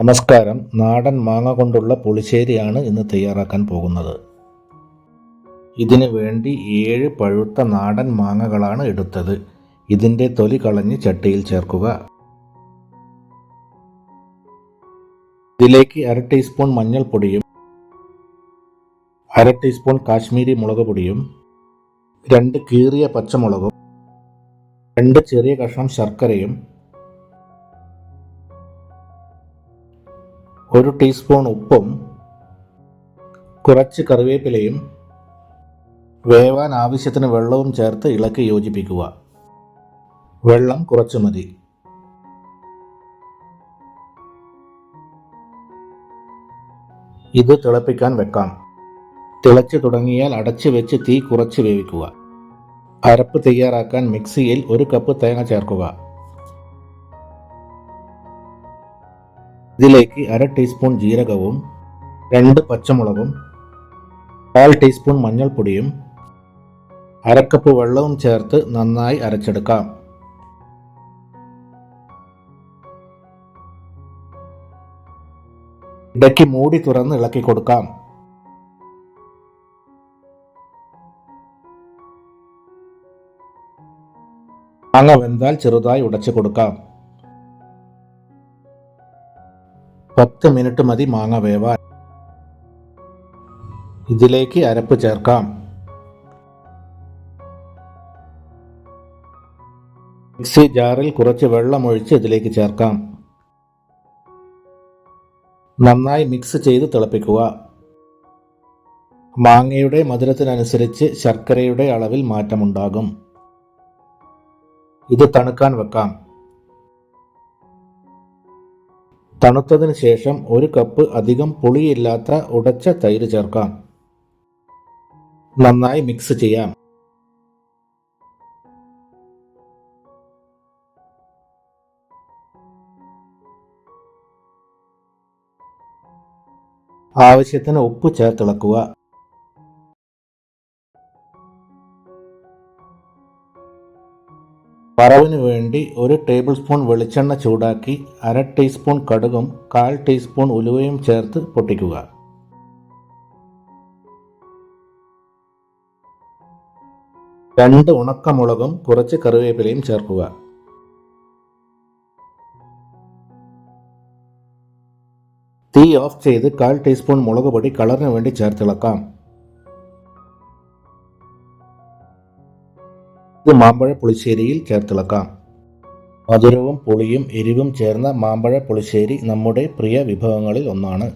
നമസ്കാരം. നാടൻ മാങ്ങ കൊണ്ടുള്ള പുളിശ്ശേരിയാണ് ഇന്ന് തയ്യാറാക്കാൻ പോകുന്നത്. ഇതിനു വേണ്ടി ഏഴ് പഴുത്ത നാടൻ മാങ്ങകളാണ് എടുത്തത്. ഇതിന്റെ തൊലി കളഞ്ഞ് ചട്ടിയിൽ ചേർക്കുക. ഇതിലേക്ക് അര ടീസ്പൂൺ മഞ്ഞൾപ്പൊടിയും അര ടീസ്പൂൺ കാശ്മീരി മുളക് പൊടിയും രണ്ട് കീറിയ പച്ചമുളകും രണ്ട് ചെറിയ കഷ്ണം ശർക്കരയും ഒരു ടീസ്പൂൺ ഉപ്പും കുറച്ച് കറിവേപ്പിലയും വേവാൻ ആവശ്യത്തിന് വെള്ളവും ചേർത്ത് ഇളക്കി യോജിപ്പിക്കുക. വെള്ളം കുറച്ച് മതി. ഇത് തിളപ്പിക്കാൻ വെക്കാം. തിളച്ചു തുടങ്ങിയാൽ അടച്ചു വെച്ച് തീ കുറച്ച് വേവിക്കുക. അരപ്പ് തയ്യാറാക്കാൻ മിക്സിയിൽ ഒരു കപ്പ് തേങ്ങ ചേർക്കുക. ഇതിലേക്ക് അര ടീസ്പൂൺ ജീരകവും രണ്ട് പച്ചമുളകും കാൽ ടീസ്പൂൺ മഞ്ഞൾപ്പൊടിയും അരക്കപ്പ് വെള്ളവും ചേർത്ത് നന്നായി അരച്ചെടുക്കാം. ഇടയ്ക്ക് മൂടി തുറന്ന് ഇളക്കി കൊടുക്കാം. മാങ്ങ വെന്താൽ ചെറുതായി ഉടച്ചു കൊടുക്കാം. പത്ത് മിനിറ്റ് മതി മാങ്ങ വേവാൻ. ഇതിലേക്ക് അരപ്പ് ചേർക്കാം. മിക്സി ജാറിൽ കുറച്ച് വെള്ളം ഒഴിച്ച് ഇതിലേക്ക് ചേർക്കാം. നന്നായി മിക്സ് ചെയ്ത് തിളപ്പിക്കുക. മാങ്ങയുടെ മധുരത്തിനനുസരിച്ച് ശർക്കരയുടെ അളവിൽ മാറ്റമുണ്ടാകും. ഇത് തണുക്കാൻ വെക്കാം. തണുത്തതിന് ശേഷം ഒരു കപ്പ് അധികം പുളിയില്ലാത്ത ഉടച്ച തൈര് ചേർക്കാം. നന്നായി മിക്സ് ചെയ്യാം. ആവശ്യത്തിന് ഉപ്പ് ചേർത്തിളക്കുക. വറവിന് വേണ്ടി ഒരു ടേബിൾ സ്പൂൺ വെളിച്ചെണ്ണ ചൂടാക്കി അര ടീസ്പൂൺ കടുകും കാൽ ടീസ്പൂൺ ഉലുവയും ചേർത്ത് പൊട്ടിക്കുക. രണ്ട് ഉണക്കമുളകും കുറച്ച് കറിവേപ്പിലയും ചേർക്കുക. തീ ഓഫ് ചെയ്ത് കാൽ ടീസ്പൂൺ മുളക് പൊടി കളറിന് വേണ്ടി ചേർത്തിളക്കാം. ഇത് മാമ്പഴ പുളിശ്ശേരിയിൽ ചേർത്തിളക്കാം. മധുരവും പുളിയും എരിവും ചേർന്ന മാമ്പഴ പുളിശ്ശേരി നമ്മുടെ പ്രിയ വിഭവങ്ങളിൽ ഒന്നാണ്.